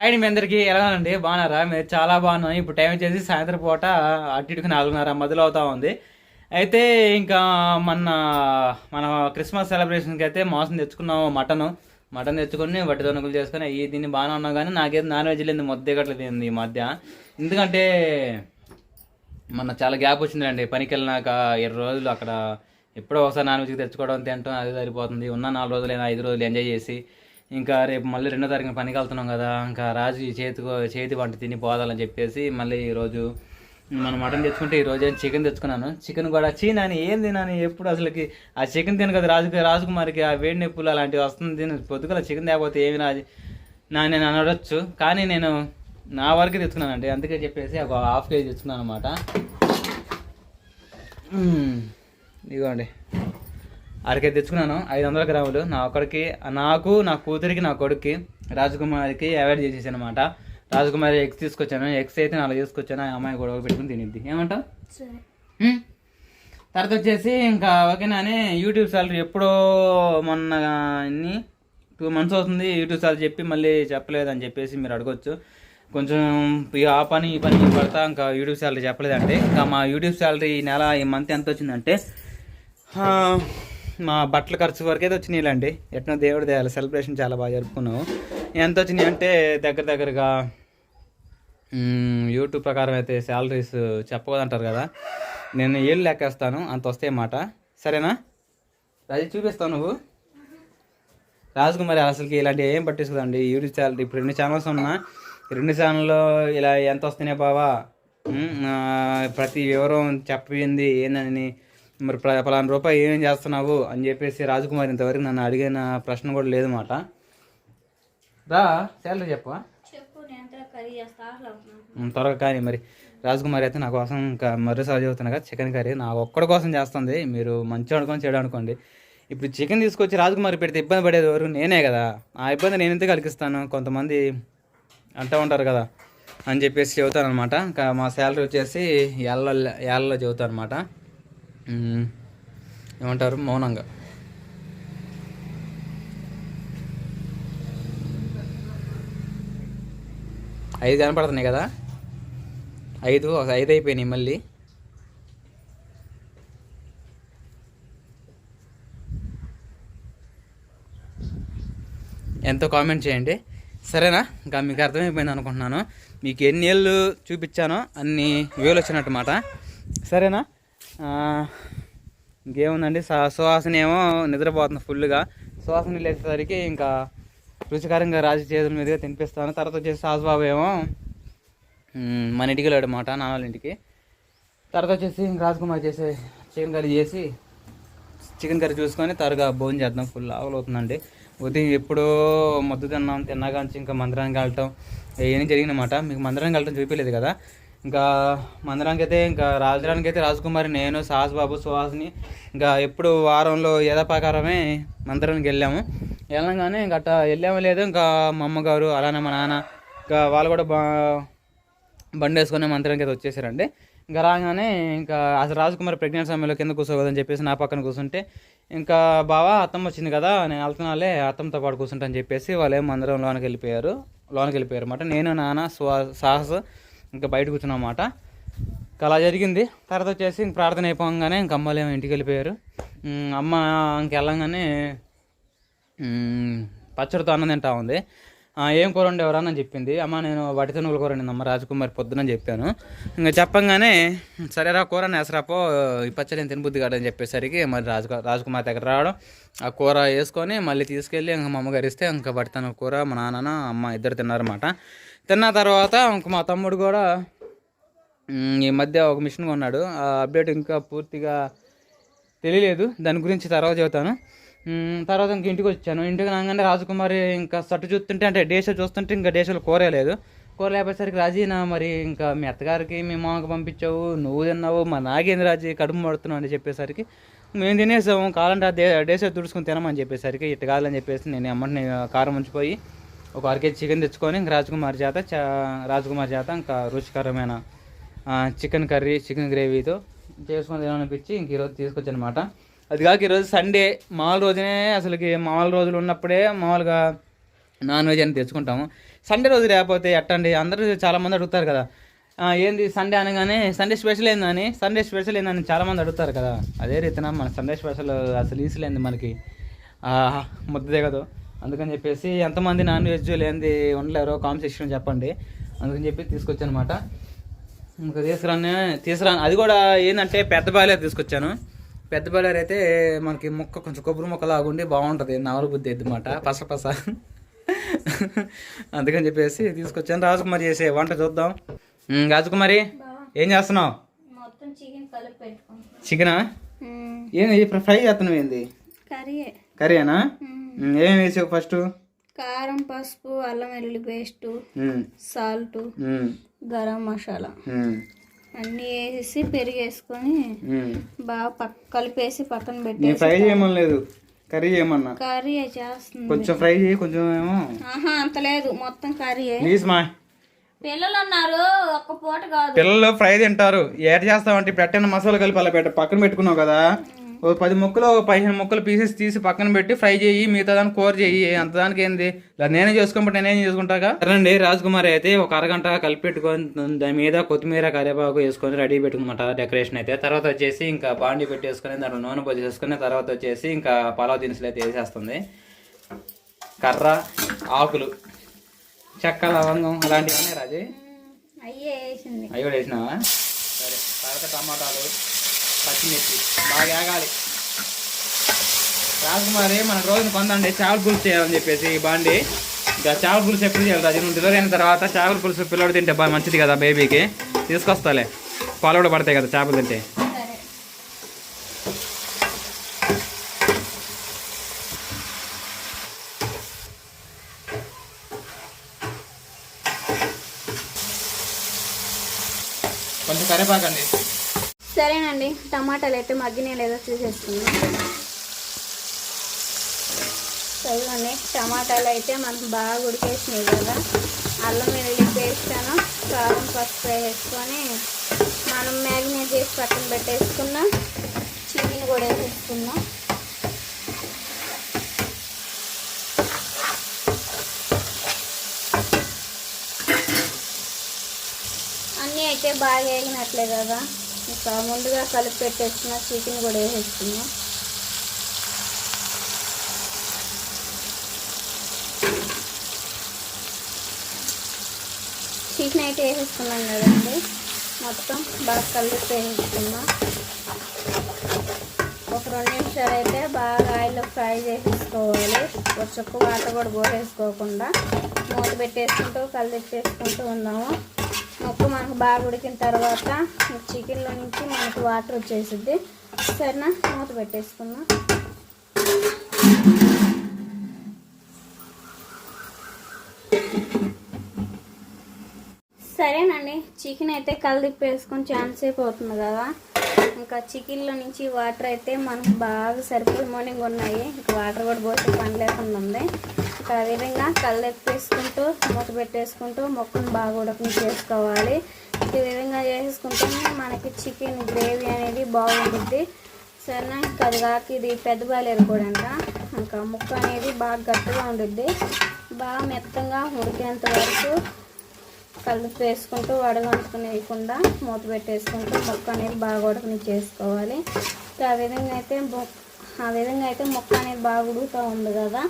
And మీ అందరికీ. ఎలా బాగున్నారా? మీరు చాలా బాగున్నాం. ఇప్పుడు టైం వచ్చేసి సాయంత్రం పూట అటు ఇటుకు నాలుగున్నర మొదలు అవుతా ఉంది. అయితే ఇంకా మన మన క్రిస్మస్ సెలబ్రేషన్కి అయితే మోసం తెచ్చుకున్నాము మటన్. మటన్ తెచ్చుకొని వట్టి దొనుకులు చేసుకొని ఈ దీన్ని బాగానే ఉన్నాం కానీ నాకైతే నాన్ వెజ్ లేదు మొద్దే దిగట్లేదు ఈ మధ్య. ఎందుకంటే మొన్న చాలా గ్యాప్ వచ్చిందండి పనికి వెళ్ళినాక ఇరవై రోజులు అక్కడ ఎప్పుడో ఒకసారి నాన్ వెజ్కి తెచ్చుకోవడం తినటం అది సరిపోతుంది. ఉన్న నాలుగు రోజులైనా ఐదు రోజులు ఎంజాయ్ చేసి ఇంకా రేపు మళ్ళీ రెండో తారీఖున పనికి వెళ్తున్నాం కదా ఇంకా రాజు ఈ చేతికో చేతి వంట తిని పోదాలని చెప్పేసి మళ్ళీ ఈరోజు మనం మటన్ తెచ్చుకుంటే ఈ ఏం చికెన్ తెచ్చుకున్నాను. చికెన్ కూడా చీ నాని ఏం తినాను ఎప్పుడు అసలుకి ఆ చికెన్ తిను కదా రాజు రాజకుమారికి ఆ వేడి నొప్పులు అలాంటివి వస్తుంది పొద్దుగల చికెన్ తేకపోతే ఏమి రాజు? నా నేను అనడొచ్చు కానీ నేను నా వరకు తెచ్చుకున్నానండి అందుకే చెప్పేసి ఒక హాఫ్ కేజీ తెచ్చుకున్నాను అనమాట ఇదిగోండి అరకే తెచ్చుకున్నాను. ఐదు వందల గ్రాములు. నా ఒక్కడికి నాకు నా కూతురికి నా కొడుక్కి రాజకుమారికి అవాయిడ్ చేసేసాను అనమాట రాజకుమారి ఎగ్స్ తీసుకొచ్చాను. ఎగ్స్ అయితే నాలుగు తీసుకొచ్చాను. ఆ అమ్మాయి గొడవ పెట్టుకుని తినిద్ది. ఏమంటావు? హ్మ్. తర్వాత వచ్చేసి ఇంకా ఓకేనాని యూట్యూబ్ సాలరీ ఎప్పుడో మొన్న అన్ని టూ మంత్స్ అవుతుంది యూట్యూబ్ సాలరీ చెప్పి మళ్ళీ చెప్పలేదని చెప్పేసి మీరు అడగొచ్చు. కొంచెం ఆ పని ఈ పని పడతా ఇంకా యూట్యూబ్ సాలరీ చెప్పలేదంటే. ఇంకా మా యూట్యూబ్ సాలరీ ఈ నెల ఈ మంత్ ఎంత వచ్చిందంటే మా బట్టల ఖర్చు వరకు అయితే వచ్చినాయిలండి. ఎట్నో దేవుడి దేవాలి సెలబ్రేషన్ చాలా బాగా జరుపుకున్నాము. ఎంత వచ్చినాయి అంటే దగ్గర దగ్గరగా యూట్యూబ్ ప్రకారం అయితే శాలరీస్ చెప్పకూడదంటారు కదా. నేను ఏళ్ళు లెక్కేస్తాను అంత వస్తే మాట సరేనా? రాజు చూపిస్తావు నువ్వు. రాజకుమారి అసలుకి ఇలాంటివి ఏం పట్టించుకోదండి. యూట్యూబ్ ఛానల్ ఇప్పుడు రెండు ఛానల్స్ ఉన్నా రెండు ఛానల్లో ఇలా ఎంత వస్తున్నాయి బావా? ప్రతి వివరం చెప్పింది ఏందని మరి పలానా రూపాయి ఏమేం చేస్తున్నావు అని చెప్పేసి రాజకుమారి ఇంతవరకు నన్ను అడిగిన ప్రశ్న కూడా లేదు మాట. రా శాలరీ చెప్పవా చెప్పు ఎంత త్వరగా కానీ మరి. రాజకుమారి అయితే నా కోసం ఇంకా మరోసారి చెబుతున్నా కదా చికెన్ కర్రీ. నా ఒక్కడి కోసం చేస్తుంది. మీరు మంచిగా అనుకొని చేయడం అనుకోండి. ఇప్పుడు చికెన్ తీసుకొచ్చి రాజకుమారి పెడితే ఇబ్బంది పడేది ఎవరు? నేనే కదా. ఆ ఇబ్బంది నేను ఎందుకు కలిగిస్తాను? కొంతమంది అంటూ ఉంటారు కదా అని చెప్పేసి చెబుతాను అనమాట ఇంకా మా శాలరీ వచ్చేసి ఏళ్ళ ఏళ్ళలో చెబుతాను అనమాట ఏమంటారు? మౌనంగా. ఐదు కనపడుతున్నాయి కదా? ఐదు ఒక ఐదు అయిపోయినాయి మళ్ళీ. ఎంతో కామెంట్ చేయండి. సరేనా? ఇంకా మీకు అర్థమైపోయింది అనుకుంటున్నాను. మీకు ఎన్ని ఏళ్ళు చూపించానో అన్ని వ్యూలు వచ్చినట్టు మాట. సరేనా? ఇంకేముందండి? స- ఏమో నిద్రపోతుంది ఫుల్గా సువాసన లేచేసరికి ఇంకా రుచికరంగా రాజు చేతుల మీదుగా తినిపిస్తాను. తర్వాత వచ్చేసి సాసుబాబు ఏమో మన ఇంటికి వెళ్ళాడు మాట నాన్న ఇంటికి. తర్వాత వచ్చేసి ఇంక రాజకుమార్ చేసే చికెన్ కర్రీ చేసి చికెన్ కర్రీ చూసుకొని త్వరగా భోజనం చేద్దాం. ఫుల్ ఆవులు అవుతుందండి ఉదయం ఎప్పుడో మొద్దు తిన్నాం తిన్నాక ఇంకా మందిరానికి వెళ్ళటం ఏం జరిగినమాట మీకు మందిరానికి వెళ్ళటం చూపించలేదు కదా? ఇంకా మందిరానికి అయితే ఇంకా రాజధానికి అయితే రాజకుమారి నేను సాహస్ బాబు సుహాస్ని ఇంకా ఎప్పుడు వారంలో యథాప్రకారమే మందిరానికి వెళ్ళాము. వెళ్ళంగానే ఇంకా అట్ట వెళ్ళాము లేదు ఇంకా మా అమ్మగారు అలానే మా నాన్న ఇంకా వాళ్ళు కూడా బా బండి వేసుకొని మందిరానికి అయితే వచ్చేసారండి. ఇంకా రాగానే ఇంకా అసలు రాజకుమారి ప్రెగ్నెంట్ సమయంలో కింద కూర్చోకూడదని చెప్పేసి నా పక్కన కూర్చుంటే ఇంకా బావా అత్తమ్మ వచ్చింది కదా నేను వెళ్తున్నాలే అత్తమ్మతో పాటు కూర్చుంటా అని చెప్పేసి వాళ్ళేం మందిరం లోనికి వెళ్ళిపోయారు లోనికి వెళ్ళిపోయారు అనమాట నేను నాన్న సుహా సాహస్ ఇంకా బయట కూర్చున్నాం అన్నమాట ఇంకా అలా జరిగింది. తర్వాత వచ్చేసి ఇంక ప్రార్థన అయిపోగానే ఇంక అమ్మలు ఏమో ఇంటికి వెళ్ళిపోయారు. అమ్మ ఇంక వెళ్ళంగానే పచ్చడితో అన్నం తింటా ఉంది. ఏం కూర ఉండేవరా అని చెప్పింది. అమ్మ నేను వటితో నువ్వుల కూర వండింది అమ్మ రాజకుమారి పొద్దున చెప్పాను. ఇంకా చెప్పంగానే సరేరా కూర నేసరాపో ఈ పచ్చడి నేను తినబుద్ధి కాదని చెప్పేసరికి మరి రాజు రాజకుమారి దగ్గర రావడం ఆ కూర వేసుకొని మళ్ళీ తీసుకెళ్ళి ఇంకా మా అమ్మగారు ఇస్తే ఇంకా వడితన కూర మా నాన్న అమ్మ ఇద్దరు తిన్నారన్నమాట. తిన్న తర్వాత ఇంక మా తమ్ముడు కూడా ఈ మధ్య ఒక మిషన్ కొన్నాడు. ఆ అప్డేట్ ఇంకా పూర్తిగా తెలియలేదు. దాని గురించి తర్వాత చెబుతాను. తర్వాత ఇంక ఇంటికి వచ్చాను. ఇంటికి రాగానే రాజకుమారి ఇంకా సట్టు చూస్తుంటే అంటే డేషో చూస్తుంటే ఇంకా డేషోలు కోరలేదు లేదు. కూర రాజీనా మరి ఇంకా మీ అత్తగారికి మీ మామకి పంపించావు నువ్వు తిన్నావు మా నాగేంద్ర రాజీ కడుపు పడుతున్నావు అని చెప్పేసరికి మేము తినేసాము. కావాలంటే దే డేసే తుడుచుకుని తినమని చెప్పేసరికి ఇట్ట కాదని చెప్పేసి నేను అమ్మని కారం ఉంచిపోయి ఒక అరకేజీ చికెన్ తెచ్చుకొని ఇంక రాజకుమారి చేత చా రాజకుమారి చేత ఇంకా రుచికరమైన చికెన్ కర్రీ చికెన్ గ్రేవీతో చేసుకొని తినాలనిపించి ఇంక ఈరోజు తీసుకొచ్చానమాట. అది కాక ఈరోజు సండే మామూలు రోజునే అసలుకి మామూలు రోజులు ఉన్నప్పుడే మామూలుగా నాన్ వెజ్ అని తెచ్చుకుంటాము. సండే రోజు లేకపోతే ఎట్టండి? అందరూ చాలామంది అడుగుతారు కదా. ఏంది సండే అనగానే సండే స్పెషల్ ఏందని సండే స్పెషల్ ఏందని చాలామంది అడుగుతారు కదా. అదే రీతిన మన సండే స్పెషల్ అసలు ఈసులేంది మనకి? ముద్ద దిగదు అందుకని చెప్పేసి ఎంతమంది నాన్ వెజ్ లేనిది ఉండలేరో కాంపిటీషన్ చెప్పండి. అందుకని చెప్పి తీసుకొచ్చానమాట. ఇంకా తీసుకురానే తీసుకురా అది కూడా ఏంటంటే పెద్ద బాగాలే తీసుకొచ్చాను. పెద్ద బాయిలర్ అయితే మనకి ముక్క కొంచెం కొబ్బరి ముక్క లాగుండి బాగుంటుంది నవల బుద్ధి అన్నమాట. పస పస. అందుకని చెప్పేసి తీసుకొచ్చాను. రాజకుమారి చేసే వంట చూద్దాం. రాజకుమారి ఏం చేస్తున్నావు? మొత్తం చికెన్ ఇప్పుడు ఫ్రై చేస్తున్నావు ఏంది? కర్రీయే. కర్రీనా ఏం వేసావు ఫస్ట్? కారం పసుపు అల్లం వెల్లుల్లి పేస్టు సాల్ట్ గరం మసాలా. అన్నీ వేసేసి పెరుగు వేసుకొని బాగా పక్క కలిపేసి పక్కన నేను పెట్టేసి ఫ్రై చేయమని లేదు. కర్రీ చేయమన్నా కర్రీ చేస్తుంది? కొంచెం ఫ్రై చేయి కొంచెం ఏమో. ఆహా అంత లేదు. మొత్తం ప్లీజ్ మా. పిల్లలు ఉన్నారు ఒక్క పూట కాదు. పిల్లలు ఫ్రై తింటారు. ఏట చేస్తావంటే ఇప్పుడు ఎట్టైనా మసాలా కలిపి అలా పెట్ట పక్కన పెట్టుకున్నావు కదా. ఓ పది ముక్కలు పదిహేను ముక్కలు పీసెస్ తీసి పక్కన పెట్టి ఫ్రై చేయి మిగతా దాన్ని కూర చేయి. అంత దానికి ఏంది? ఇలా నేనే చేసుకుంటే నేనేం చేసుకుంటాగా? సరేండి రాజకుమారి అయితే ఒక అరగంట కలిపి పెట్టుకొని దాని మీద కొత్తిమీర కరివేపాకు వేసుకొని రెడీ పెట్టుకున్నమాట డెకరేషన్ అయితే. తర్వాత వచ్చేసి ఇంకా బాండి పెట్టేసుకొని దాంట్లో నూనె పోసేసుకొని తర్వాత వచ్చేసి ఇంకా పలావ్ దినుసులు అయితే వేసేస్తుంది. కర్ర ఆకులు చెక్క లవంగం అలాంటివన్నీ రాజీ అయ్యే వేసింది. అవి కూడా వేసినావా? సరే తర్వాత టమాటాలు. పచ్చిమిర్చి. బాగా ఆగాలి రాజకుమారి మన రోజున కొందండి చేపల పులుసు చేయాలని చెప్పేసి బాండి. ఇంకా చేపల పులుసు ఎప్పుడు చేయాలి రాజు? డెలివరీ అయిన తర్వాత చేపల పులుసు పిల్లడు తింటే బాగా మంచిది కదా బేబీకి తీసుకొస్తాలే. పాలు కూడా పడతాయి కదా చేపలు తింటే. కొంచెం కరివేపాకండి సరేనండి టమాటాలు అయితే మగ్గినే లేదో చూసేసుకుందాం. చదువుని టమాటాలు అయితే మనకు బాగా ఉడికేసినాయి కదా. అల్లం వెల్లుల్లి పేస్ట్ అను కారం పసుపు వేసుకొని మనం మ్యాగ్నేట్ చేసి పక్కన పెట్టేసుకున్నాం. చికెన్ కూడా వేసేసుకున్నాం అన్నీ అయితే బాగా వేగినట్లే కదా. ఇంకా ముందుగా కలిపి పెట్టేసిన చికెన్ కూడా వేసేస్తున్నాం చికెన్ అయితే వేసేసుకున్నాం కదండి. మొత్తం బాగా కలిపి వేసేసుకున్నాం ఒక రెండు నిమిషాలు అయితే బాగా ఆయిల్లో ఫ్రై చేసేసుకోవాలి. ఒక చుక్క వాటర్ కూడా పోసేసుకోకుండా మూత పెట్టేసుకుంటూ కలిపేసుకుంటూ ఉందాము. మొక్క మనకు బాగా ఉడికిన తర్వాత చికెన్లో నుంచి మనకు వాటర్ వచ్చేసిద్ది. సరేనా? మూత పెట్టేసుకుందాం. సరేనండి. చికెన్ అయితే కలిపేసుకొని ఛాన్స్ అయిపోతుంది కదా. ఇంకా చికెన్లో నుంచి వాటర్ అయితే మనకు బాగా సరిపోయి మార్నింగ్ ఉన్నాయి. ఇంకా వాటర్ కూడా పోసే పని లేకుండా ఉంది. ఇంకా ఆ విధంగా మూత పెట్టేసుకుంటూ మొక్కను బాగా ఉడకని చేసుకోవాలి. ఈ విధంగా చేసుకుంటేనే మనకి చికెన్ గ్రేవీ అనేది బాగుంటుంది. సరేనా? ఇంకా అది కాక ఇది పెద్ద బాలేరు కూడా అంట. ఇంకా ముక్క అనేది బాగా గట్టిగా ఉంటుంది బాగా మెత్తంగా ఉడికేంత వరకు కలిపి వేసుకుంటూ వడగంటుకునేయకుండా మూత పెట్టేసుకుంటూ మొక్క అనేది బాగా ఉడకని చేసుకోవాలి. ఇంకా ఆ విధంగా అయితే మొ- ఆ విధంగా అయితే మొక్క అనేది బాగా ఉడుకుతూ ఉంది కదా.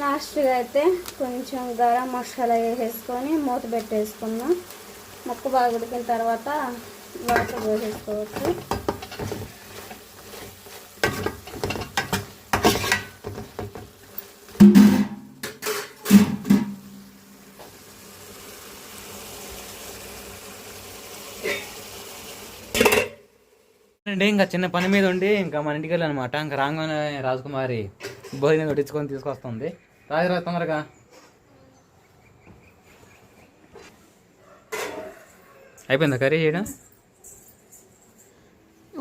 లాస్ట్గా అయితే కొంచెం గరం మసాలా వేసేసుకొని మూత పెట్టేసుకుందాం మొక్క బాగా ఉడికిన తర్వాత వాటర్ పోసేసుకోవచ్చు. ఇంకా చిన్న పని మీద ఉండి ఇంకా మన ఇంటికి వెళ్ళానమాట ఇంకా రాగానే రాజకుమారి. భోజనం వడ్డించుకొని తీసుకొస్తుంది. రాజు రాజు తొందరగా. అయిపోయిందా కర్రీ చేయడం?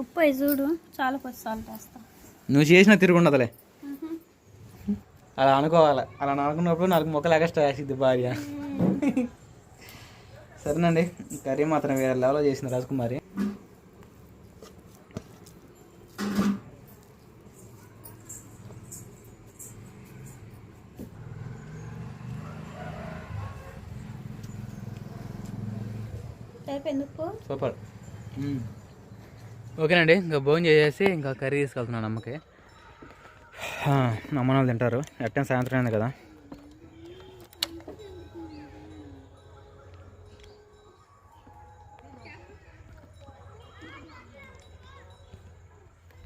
ఉప్పు చూడు చాలా వేస్తా నువ్వు చేసిన తిరుగు ఉండదులే అలా అనుకోవాలి. అలా అనుకున్నప్పుడు నాలుగు మొక్కలు ఎక్స్ట్రా వేసిద్ది భార్య. సరేనండి కర్రీ మాత్రం వేరే లెవెల్లో చేసింది రాజకుమారి సరిపోయింది ఉప్పు సూపర్. ఓకేనండి ఇంకా భోజనం చేసేసి ఇంకా కర్రీ తీసుకెళ్తున్నాను అమ్మకి. అమ్మ వాళ్ళు తింటారు. ఎట్టని సాయంత్రం అయింది కదా.